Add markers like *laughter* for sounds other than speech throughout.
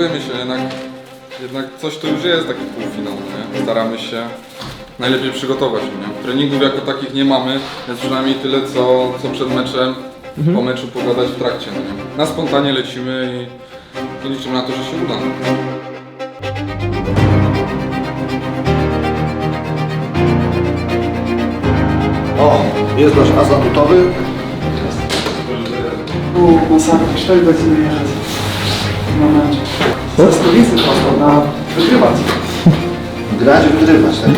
przygotowujemy się, jednak, jednak coś to już jest taki półfinał, nie? Staramy się najlepiej przygotować, nie? Treningów jako takich nie mamy, więc przynajmniej tyle co, co przed meczem, po meczu pogadać w trakcie, no nie? Na spontanie lecimy i, i liczymy na to, że się uda. O, jest nasz as atutowy. U, masakra, 4 godziny jechać Ze stolicy prosto na wygrywać. Grać i wygrywać, tak?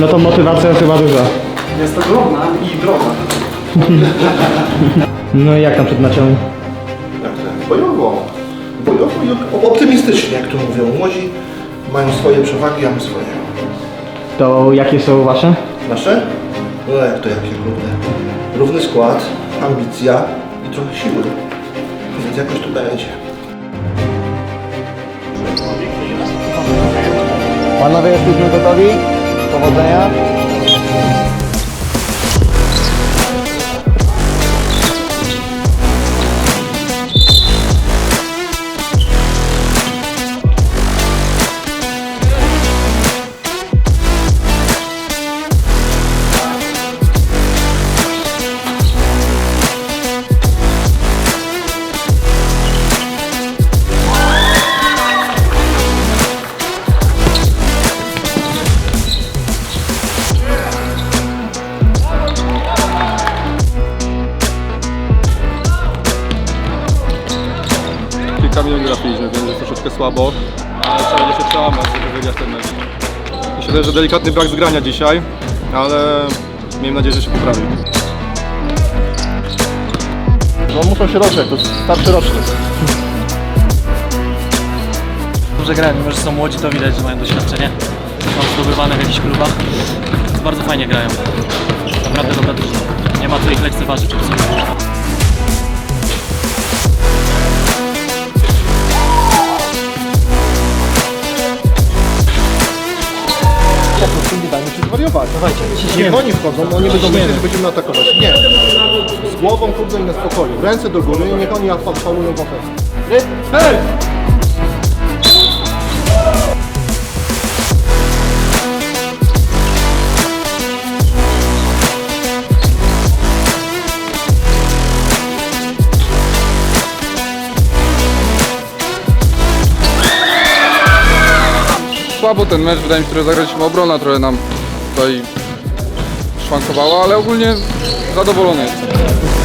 No to motywacja chyba duża. Jest ogromna i droga. *laughs* No i jak tam przed meczem? Jak to? Bojowo. Bojowo i op- optymistycznie, jak tu mówią. Młodzi mają swoje przewagi, a my swoje. To jakie są wasze? Nasze? No jak to jakie, kurde. Równy skład, ambicja i trochę siły. Więc jakoś tu będzie. 만나뵈 수 있는 것들이 trafiliśmy, więc jest troszeczkę słabo, ale trzeba będzie się przełamać, żeby wygrać ten mecz. Myślę, że delikatny brak zgrania dzisiaj, ale miejmy nadzieję, że się poprawi. No muszą się roczek, to jest starszy rocznik. Dobrze grają, mimo że są młodzi, to widać, że mają doświadczenie. Są zdobywane w jakichś klubach. Bardzo fajnie grają. Naprawdę dobra drużyna. Nie ma co ich lekceważyć. Dajmy się zwariować. Niech oni wchodzą, bo oni będą myśleć, że będziemy atakować. Nie. Z głową kurde i na spokoju. Ręce do góry i niech oni faulują w ofensję. Hej! Słabo ten mecz, wydaje mi się, że zagraliśmy obrona trochę nam tutaj szwankowała, ale ogólnie zadowolony jestem.